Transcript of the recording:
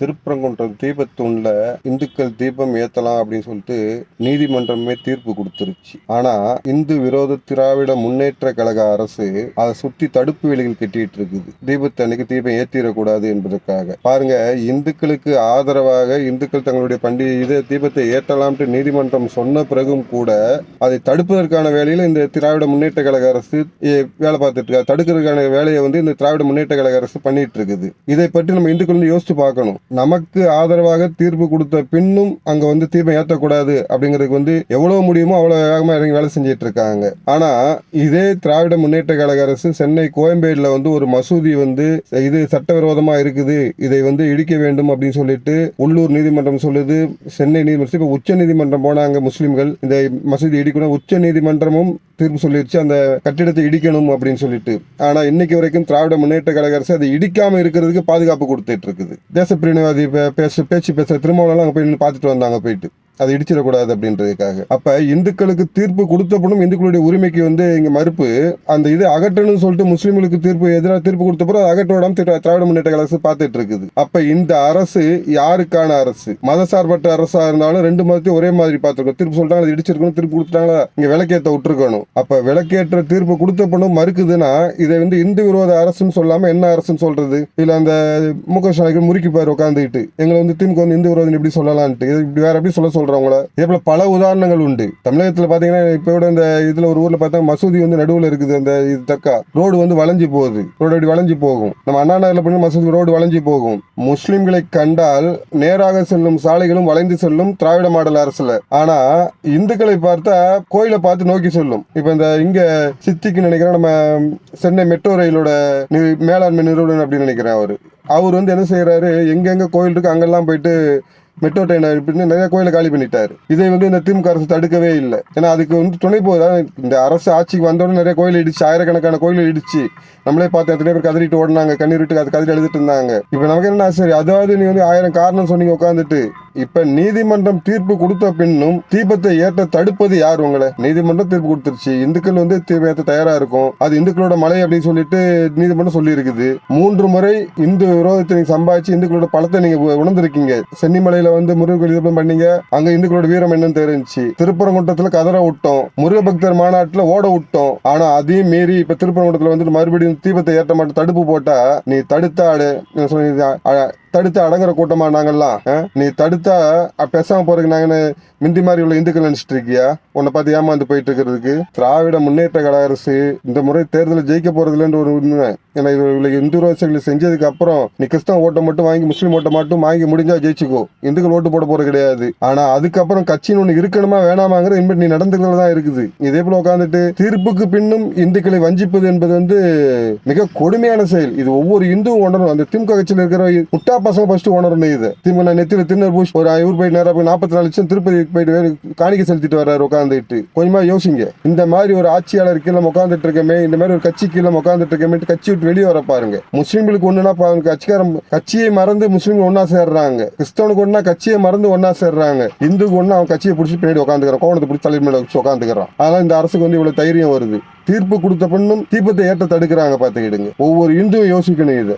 திருப்பரங்குன்றம் தீபத்தூண்ல இந்துக்கள் தீபம் ஏத்தலாம் அப்படின்னு சொல்லிட்டு நீதிமன்றமே தீர்ப்பு கொடுத்துருச்சு. ஆனா இந்து விரோத திராவிட முன்னேற்ற கழக அரசு அதை சுத்தி தடுப்பு வேலிகள் கட்டிட்டு இருக்குது. தீபத்தை அன்னைக்கு தீபம் ஏத்திடக்கூடாது என்பதற்காக. பாருங்க இந்துக்களுக்கு ஆதரவாக இந்துக்கள் தங்களுடைய பண்டிகை இதை தீபத்தை ஏற்றலாம்ட்டு நீதிமன்றம் சொன்ன பிறகும் கூட அதை தடுப்பதற்கான வேலையில இந்த திராவிட முன்னேற்ற கழக அரசு வேலை பார்த்துட்டு இருக்கா தடுக்கிறதுக்கான வேலையை வந்து இந்த திராவிட முன்னேற்ற கழக அரசு பண்ணிட்டு இருக்குது. இதை பற்றி நம்ம இந்துக்கள் யோசிச்சு பார்க்கணும். நமக்கு ஆதரவாக தீர்ப்பு கொடுத்த பின்னும் அங்க வந்து தீர்ப்பை ஏற்றக்கூடாது அப்படிங்கிறதுக்கு வந்து எவ்வளவு முடியுமோ அவ்வளவு வேகமா இறங்கி வேலை செஞ்சிட்டு இருக்காங்க. ஆனா இதே திராவிட முன்னேற்ற கழக அரசு சென்னை கோயம்பேடுல வந்து ஒரு மசூதி வந்து இது சட்டவிரோதமா இருக்குது இதை வந்து இடிக்க வேண்டும் அப்படின்னு சொல்லிட்டு உள்ளூர் நீதிமன்றம் சொல்லுது. சென்னை நீதிமன்றம் இப்ப உச்ச நீதிமன்றம் போனாங்க முஸ்லிம்கள். இந்த மசூதி இடிக்கணும் உச்ச நீதிமன்றமும் தீர்ப்பு சொல்லிடுச்சு அந்த கட்டிடத்தை இடிக்கணும் அப்படின்னு சொல்லிட்டு. ஆனா இன்னைக்கு வரைக்கும் திராவிட முன்னேற்ற கழக அரசு அதை இடிக்காம இருக்கிறதுக்கு பாதுகாப்பு கொடுத்துட்டு இருக்குது. தேசப்பிரிவினவாதி பே- பேச பேச்சு பேசுற திருமாவளவன் அங்கே போய் நின்று பார்த்துட்டு வந்தாங்க போயிட்டு. அதை இடிச்சிடக்கூடாது அப்படின்றதுக்காக. அப்ப இந்துக்களுக்கு தீர்ப்பு கொடுத்தப்படும் இந்துக்களுடைய உரிமைக்கு வந்து இங்க மறுப்பு. அந்த இது அகற்றணும்னு சொல்லிட்டு முஸ்லீம்களுக்கு தீர்ப்பு எதிராக தீர்ப்பு கொடுத்தப்பறம் அதை அகற்றோடாம திராவிட முன்னேற்ற அரசு பார்த்துட்டு இருக்குது. அப்ப இந்த அரசு யாருக்கான அரசு? மதசார்பற்ற அரசா இருந்தாலும் ரெண்டு மதத்தையும் ஒரே மாதிரி பார்த்துருக்கோம் தீர்ப்பு சொல்லிட்டாங்க அதை இடிச்சிருக்கணும் தீர்ப்பு கொடுத்துட்டாங்களா? இங்க விளக்கேற்ற விட்டுருக்கணும். அப்ப விளக்கேற்ற தீர்ப்பு கொடுத்தப்படும் மறுக்குதுன்னா இதை வந்து இந்து விரோத அரசுன்னு சொல்லாம என்ன அரசுன்னு சொல்றது? இல்ல அந்த முக ஸ்டாலின் முறுக்கி பாரு உட்காந்துக்கிட்டு எங்களை வந்து திமுக வந்து இந்து விரோதம் எப்படி சொல்லலான்ட்டு? இது இப்படி வேற எப்படி சொல்ல சொல்றவங்கள. இதே போல பல உதாரணங்கள் உண்டு. தமிழகத்துல பாத்தீங்கன்னா இப்ப கூட இந்த இதுல ஒரு ஊர்ல பார்த்தா மசூதி வந்து நடுவுல இருக்குது அந்த இது தக்கா. ரோடு வந்து வளைஞ்சு போகுது. ரோடு அப்படி வளைஞ்சு போகும். நம்ம அண்ணா நகர்ல பண்ணி மசூதி ரோடு வளைஞ்சு போகும். முஸ்லிம்களை கண்டால் நேராக செல்லும் சாலைகளும் வளைந்து செல்லும் திராவிட மாடல் அரசுல. ஆனா இந்துக்களை பார்த்தா கோயிலை பார்த்து நோக்கி செல்லும். இப்ப இந்த இங்க சித்திக்கு நினைக்கிறேன் நம்ம சென்னை மெட்ரோ ரயிலோட நி- மேலாண்மை நிறுவனம் அப்படின்னு நினைக்கிறேன் அவர். அவர் வந்து என்ன செய்யறாரு எங்கெங்க கோயில் இருக்கு அங்கெல்லாம் போயிட்டு மெட்ரோ ட்ரெயினை அப்படின்னு நிறைய கோயிலை காலி பண்ணிட்டாரு. இதை வந்து இந்த திமுக அரசு தடுக்கவே இல்லை. ஏன்னா அதுக்கு வந்து துணை போதா இந்த அரசு ஆட்சிக்கு வந்தோடனே நிறைய கோயில் இடிச்சு ஆயிரக்கணக்கான கோயில் இடிச்சு நம்மளே பார்த்து எத்தனை பேர் கதறிட்டு ஓடினாங்க கண்ணீர் விட்டு அது கதறி எழுதிட்டு இருந்தாங்க. இப்போ நமக்கு என்ன சரி அதாவது நீ வந்து ஆயிரம் காரணம் சொன்னீங்க உட்காந்துட்டு இப்ப நீதிமன்றம் தீர்ப்பு கொடுத்த பின்னும் தீபத்தை ஏற்ற தடுப்பது யார் உங்களை? நீதிமன்றம் தீர்ப்பு கொடுத்துருச்சு. இந்துக்கள் வந்து தீபம் ஏற்ற தயாரா இருக்கும். அது இந்துக்களோட மலை அப்படின்னு சொல்லிட்டு நீதிமன்றம் சொல்லி இருக்குது மூன்று முறை இந்து விரோதத்தை நீங்க சம்பாதிச்சு இந்துக்களோட பழத்தை நீங்க உணர்ந்திருக்கீங்க. சென்னிமலையில வந்து முருகன் தீபம் பண்ணீங்க. அங்க இந்துக்களோட வீரம் என்னன்னு தெரிஞ்சுச்சு. திருப்பரங்குன்றத்துல கதற விட்டோம். முருக பக்தர் மாநாட்டுல ஓட விட்டோம். ஆனா அதையும் மீறி இப்ப திருப்பரங்குன்றத்துல வந்துட்டு மறுபடியும் தீபத்தை ஏற்ற மாட்டேன். தடுப்பு போட்டா நீ தடுத்தாடு. என்ன தடுத்து அடங்குற கூட்டமா நாங்கள்லாம் நீ தடுத்தா பேசாம போறதுக்கு நாங்க மிந்தி மாதிரி உள்ள இந்துக்கள் நினைச்சிட்டு இருக்கியா? உன்னை பார்த்து ஏமாந்து போயிட்டு இருக்கிறதுக்கு. திராவிட முன்னேற்ற கழக அரசு இந்த முறை தேர்தலில் ஜெயிக்க போறதுலன்னு ஒரு உண்மை. ஏன்னா இது இவ்வளவு இந்து விரோதிகளை செஞ்சதுக்கு அப்புறம் நீ கிறிஸ்தவ ஓட்டை மட்டும் வாங்கி முஸ்லீம் ஓட்டை மட்டும் வாங்கி முடிஞ்சா ஜெயிச்சுக்கோ. இந்துக்கள் ஓட்டு போட போறது கிடையாது. ஆனா அதுக்கப்புறம் கட்சின்னு ஒண்ணு இருக்கணுமா வேணாமாங்கிறது இனிமேல் நீ நடந்துக்கிறதா தான் இருக்குது. இதே போல உட்காந்துட்டு தீர்ப்புக்கு பின்னும் இந்துக்களை வஞ்சிப்பது என்பது வந்து மிக கொடுமையான செயல். இது ஒவ்வொரு இந்துவும் உணரும் அந்த திமுக கட்சியில் இருக்கிற முட்டா பசங்க ஃபர்ஸ்ட் ஓனர் இது. திரும்ப நான் நெத்தியில திருநெல் பூஷ் ஒரு ஐநூறு போய் நேரம் போய் நாற்பத்தி நாலு லட்சம் திருப்பதி போயிட்டு வேறு காணிக்கை செலுத்திட்டு வர்றாரு உட்காந்துட்டு கொஞ்சமா யோசிங்க. இந்த மாதிரி ஒரு ஆட்சியாளர் கீழே உட்காந்துட்டு இருக்கமே இந்த மாதிரி ஒரு கட்சி கீழே உட்காந்துட்டு இருக்கமே கட்சி விட்டு வெளியே வர பாருங்க. முஸ்லீம்களுக்கு ஒண்ணுனா பாருங்க கட்சிக்காரன் கட்சியை மறந்து முஸ்லீம்கள் ஒன்னா சேர்றாங்க. கிறிஸ்தவனுக்கு ஒன்னா கட்சியை மறந்து ஒன்னா சேர்றாங்க. இந்துக்கு ஒண்ணு அவன் கட்சியை பிடிச்சி பின்னாடி உட்காந்துக்கிறான் கோணத்தை பிடிச்சி தலைமை மேல வச்சு உட்காந்துக்கிறான் அதனால இந்த அரசுக்கு வந்து இவ்வளவு தைரியம் வருது. தீர்ப்பு கொடுத்த பெண்ணும் தீபத்தை ஏற்ற தடுக்கிறாங்க பாத்துக்கிடுங்க ஒவ்வொரு இந்துவும் யோசிக்கணும் இது.